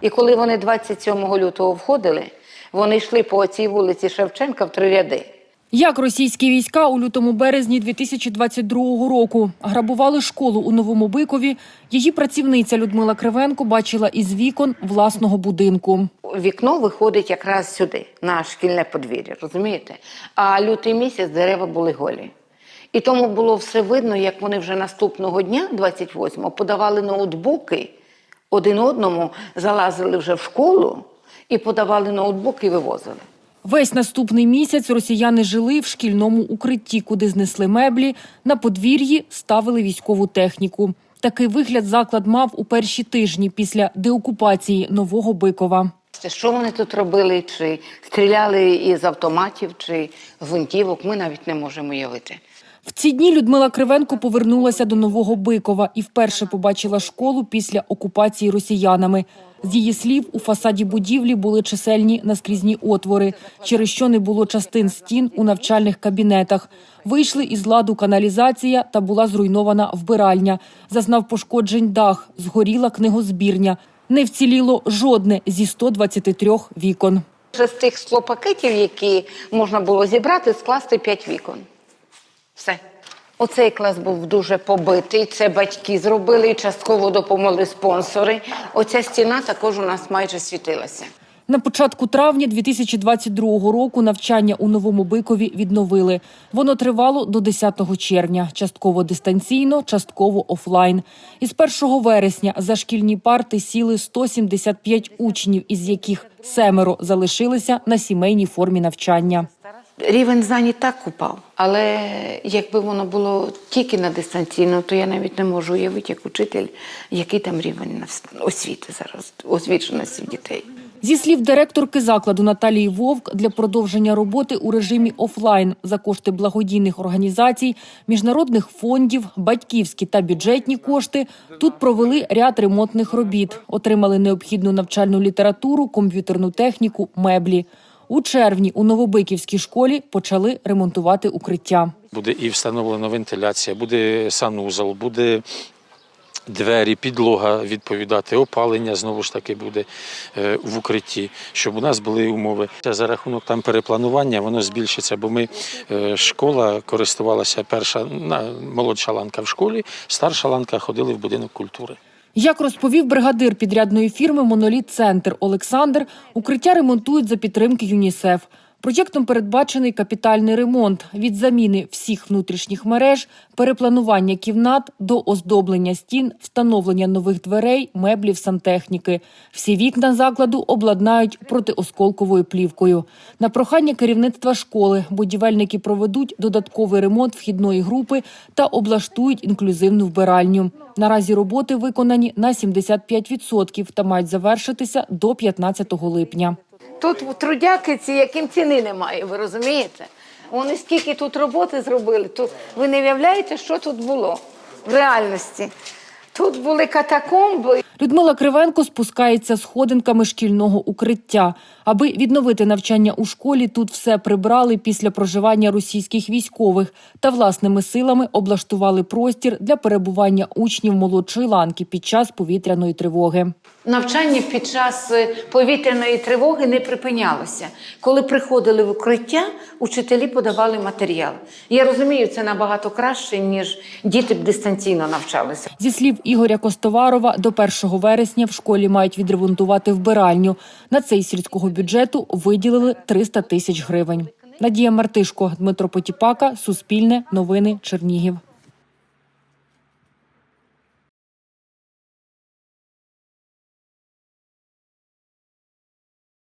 І коли вони 27 лютого входили, вони йшли по цій вулиці Шевченка в три ряди. Як російські війська у лютому березні 2022 року грабували школу у Новому Бикові, її працівниця Людмила Кривенко бачила із вікон власного будинку. Вікно виходить якраз сюди, на шкільне подвір'я, розумієте? А лютий місяць дерева були голі. І тому було все видно, як вони вже наступного дня, 28-го, подавали ноутбуки один одному, залазили вже в школу і подавали ноутбуки і вивозили. Весь наступний місяць росіяни жили в шкільному укритті, куди знесли меблі. На подвір'ї ставили військову техніку. Такий вигляд заклад мав у перші тижні після деокупації Нового Бикова. Що вони тут робили? Чи стріляли із автоматів, чи гвинтівок, ми навіть не можемо уявити. В ці дні Людмила Кривенко повернулася до Нового Бикова і вперше побачила школу після окупації росіянами. З її слів, у фасаді будівлі були чисельні наскрізні отвори, через що не було частин стін у навчальних кабінетах. Вийшли із ладу каналізація та була зруйнована вбиральня. Зазнав пошкоджень дах, згоріла книгозбірня. Не вціліло жодне зі 123 вікон. З тих склопакетів, які можна було зібрати, скласти п'ять вікон. Все. Оцей клас був дуже побитий. Це батьки зробили і частково допомогли спонсори. Оця стіна також у нас майже світилася. На початку травня 2022 року навчання у Новому Бикові відновили. Воно тривало до 10 червня, частково дистанційно, частково офлайн. Із 1 вересня за шкільні парти сіли 175 учнів, із яких семеро залишилися на сімейній формі навчання. Рівень знань і так упав. Але якби воно було тільки на дистанційно, то я навіть не можу уявити, як учитель, який там рівень освіти зараз, освіченості дітей. Зі слів директорки закладу Наталії Вовк, для продовження роботи у режимі офлайн за кошти благодійних організацій, міжнародних фондів, батьківські та бюджетні кошти тут провели ряд ремонтних робіт, отримали необхідну навчальну літературу, комп'ютерну техніку, меблі. У червні у Новобиківській школі почали ремонтувати укриття. Буде і встановлена вентиляція, буде санузел, буде двері, підлога відповідати, опалення знову ж таки буде е, в укритті, щоб у нас були умови. За рахунок там перепланування воно збільшиться, бо ми е, школа користувалася перша молодша ланка в школі, старша ланка ходили в будинок культури. Як розповів бригадир підрядної фірми Моноліт Центр Олександр, укриття ремонтують за підтримки ЮНІСЕФ. Проєктом передбачений капітальний ремонт від заміни всіх внутрішніх мереж, перепланування кімнат до оздоблення стін, встановлення нових дверей, меблів, сантехніки. Всі вікна закладу обладнають протиосколковою плівкою. На прохання керівництва школи будівельники проведуть додатковий ремонт вхідної групи та облаштують інклюзивну вбиральню. Наразі роботи виконані на 75% та мають завершитися до 15 липня. Тут трудяки ці, яким ціни немає, ви розумієте? Вони скільки тут роботи зробили, то ви не уявляєте, що тут було в реальності. Тут були катакомби, Людмила Кривенко спускається сходинками шкільного укриття. Аби відновити навчання у школі, тут все прибрали після проживання російських військових та власними силами облаштували простір для перебування учнів молодшої ланки під час повітряної тривоги. Навчання під час е, повітряної тривоги не припинялося. Коли приходили в укриття, учителі подавали матеріал. Я розумію, це набагато краще, ніж діти б дистанційно навчалися. Зі слів Ігоря Костоварова, до 1 вересня в школі мають відремонтувати вбиральню. На цей сільського бюджету виділили 300 тисяч гривень. Надія Мартишко, Дмитро Потіпака, Суспільне, Новини, Чернігів.